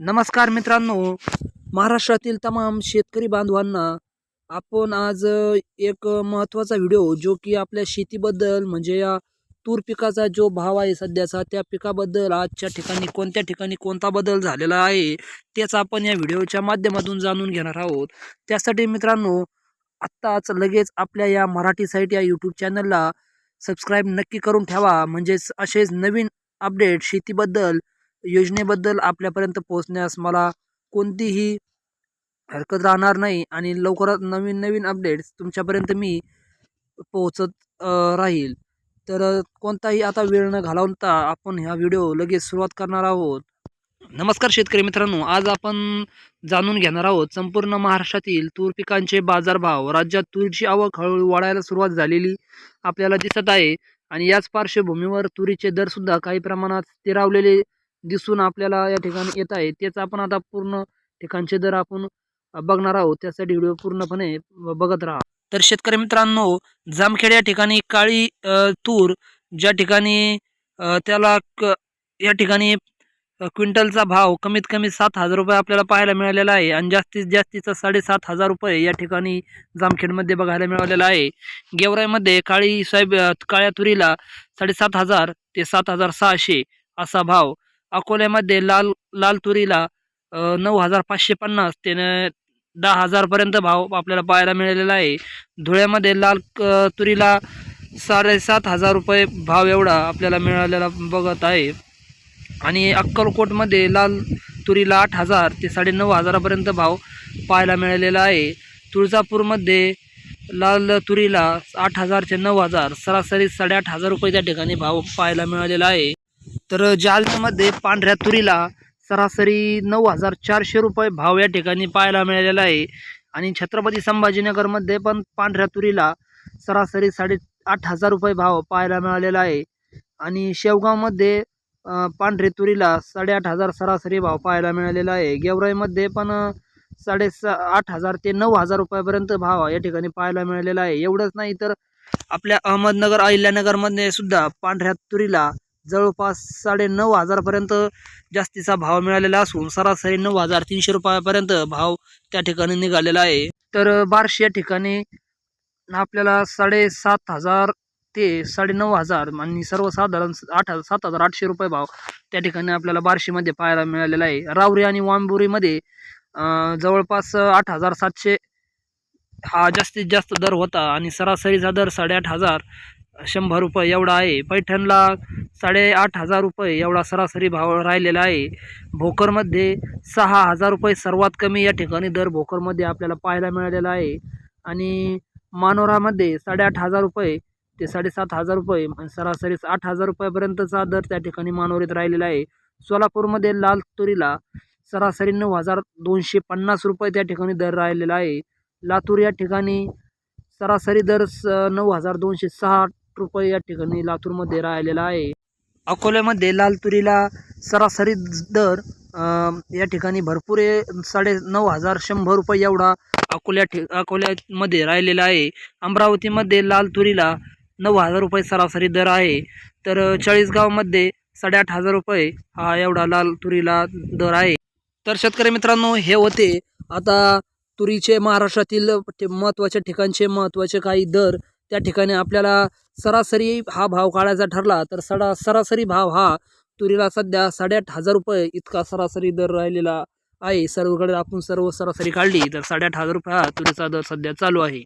नमस्कार मित्रांनो. महाराष्ट्रातील तमाम शेतकरी बांधवांना आपण आज एक महत्त्वाचा व्हिडिओ जो की आपल्या शेतीबद्दल म्हणजे या तूर पिकाचा जो भाव आहे सध्याचा त्या पिकाबद्दल आजच्या ठिकाणी कोणत्या ठिकाणी कोणता बदल झालेला आहे तेच आपण या व्हिडिओच्या माध्यमातून जाणून घेणार आहोत. त्यासाठी मित्रांनो आत्ताच लगेच आपल्या या मराठी साईट या यूट्यूब चॅनलला सबस्क्राईब नक्की करून ठेवा. म्हणजेच असेच नवीन अपडेट शेतीबद्दल योजनेबद्दल आपल्यापर्यंत पोहोचण्यास मला कोणतीही हरकत राहणार नाही आणि लवकरात नवीन नवीन अपडेट्स तुमच्यापर्यंत मी पोहोचत राहील. तर कोणताही आता वेळ न घालवता आपण ह्या व्हिडिओ लगेच सुरुवात करणार आहोत. नमस्कार शेतकरी मित्रांनो आज आपण जाणून घेणार आहोत संपूर्ण महाराष्ट्रातील तूर पिकांचे बाजारभाव. राज्यात तुरीची आवक हळूहळू वाढायला सुरुवात झालेली आपल्याला दिसत आहे आणि याच पार्श्वभूमीवर तुरीचे दरसुद्धा काही प्रमाणात स्थिरावलेले दिसून आपल्याला या ठिकाणी येत आहे. तेच आपण आता पूर्ण ठिकाणचे दर आपण बघणार आहोत. त्यासाठी व्हिडिओ पूर्णपणे बघत राहा. तर शेतकरी मित्रांनो जामखेड या ठिकाणी काळी तूर ज्या ठिकाणी त्याला क या ठिकाणी क्विंटलचा भाव कमीत कमी सात हजार रुपये आपल्याला पाहायला मिळालेला आहे आणि जास्तीत जास्तीचा साडेसात हजार रुपये या ठिकाणी जामखेडमध्ये बघायला मिळालेला आहे. गेवराईमध्ये काळी साहेब काळ्या तुरीला साडेसात हजार ते सात हजार सहाशे असा भाव अकोल्यामध्ये लाल लाल तुरीला नऊ हजार पाचशे पन्नास ते न- दहा हजारपर्यंत भाव आपल्याला पाहायला मिळालेला आहे. धुळ्यामध्ये लाल क- तुरीला साडेसात हजार रुपये भाव एवढा आपल्याला मिळालेला बघत आहे. आणि अक्कलकोटमध्ये लाल तुरीला आठ हजार ते साडेनऊ हजारापर्यंत भाव पाहायला मिळालेला आहे. तुळजापूरमध्ये लाल तुरीला आठ हजार ते नऊ हजार सरासरी साडेआठ हजार रुपये त्या ठिकाणी भाव पाहायला मिळालेला आहे. तर जालन्यामध्ये पांढऱ्या तुरीला सरासरी नऊ हजार चारशे रुपये भाव या ठिकाणी पाहायला मिळालेला आहे. आणि छत्रपती संभाजीनगरमध्ये पण पांढऱ्या तुरीला सरासरी साडे आठ हजार रुपये भाव पाहायला मिळालेला आहे. आणि शेवगावमध्ये पांढरे तुरीला साडेआठ हजार सरासरी भाव पाहायला मिळालेला आहे. गेवराईमध्ये पण साडेसा साडे आठ हजार ते नऊ हजार रुपयापर्यंत भाव या ठिकाणी पाहायला मिळालेला आहे. एवढंच नाही तर आपल्या अहमदनगर अहिल्यानगरमध्ये सुद्धा पांढऱ्या तुरीला जवळपास साडे नऊ हजारपर्यंत जास्तीचा भाव मिळालेला असून सरासरी नऊ हजार तीनशे रुपयापर्यंत भाव त्या ठिकाणी निघालेला आहे. तर बार्शी या ठिकाणी आपल्याला साडेसात हजार ते साडेनऊ हजार आणि सर्वसाधारण आठ हजार सात हजार आठशे रुपये भाव त्या ठिकाणी आपल्याला बार्शीमध्ये पाहायला मिळालेला आहे. रावरी आणि वांबुरीमध्ये जवळपास आठ हजार सातशे हा जास्तीत जास्त दर होता आणि सरासरीचा दर साडेआठ हजार शंभर रुपये एवढा आहे. पैठणला साडेआठ हजार रुपये एवढा सरासरी भाव राहिलेला आहे. भोकरमध्ये सहा हजार रुपये सर्वात कमी या ठिकाणी दर भोकरमध्ये आपल्याला पाहायला मिळालेला आहे. आणि मानोरामध्ये साडेआठ हजार रुपये ते साडेसात हजार रुपये सरासरी आठ हजार रुपयापर्यंतचा दर त्या ठिकाणी मानोरीत राहिलेला आहे. सोलापूरमध्ये लाल तुरीला सरासरी नऊ हजार दोनशे पन्नास रुपये त्या ठिकाणी दर राहिलेला आहे. लातूर या ठिकाणी सरासरी दर स नऊ हजार दोनशे सहा रुपये या ठिकाणी लातूरमध्ये राहिलेला आहे. अकोल्यामध्ये लाल तुरीला सरासरी दर या ठिकाणी भरपूर साडे नऊ हजार शंभर रुपये एवढा अकोल्या ठि अकोल्यामध्ये राहिलेला आहे. अमरावतीमध्ये लाल तुरीला नऊ हजार रुपये सरासरी दर आहे. तर चाळीसगावमध्ये साडेआठ हजार रुपये हा एवढा लाल तुरीला दर आहे. तर शेतकरी मित्रांनो हे होते आता तुरीचे महाराष्ट्रातील महत्त्वाच्या ठिकाणचे महत्त्वाचे काही दर. त्या ठिकाणी आपल्याला सरासरी हा भाव काढायचा ठरला तर सडा सरासरी भाव हा तुरीला सध्या साडेआठ हजार रुपये इतका सरासरी दर राहिलेला आहे. सर्वकडे आपण सर्व सरासरी काढली तर साडेआठ हजार रुपये हा तुरीचा दर सध्या चालू आहे.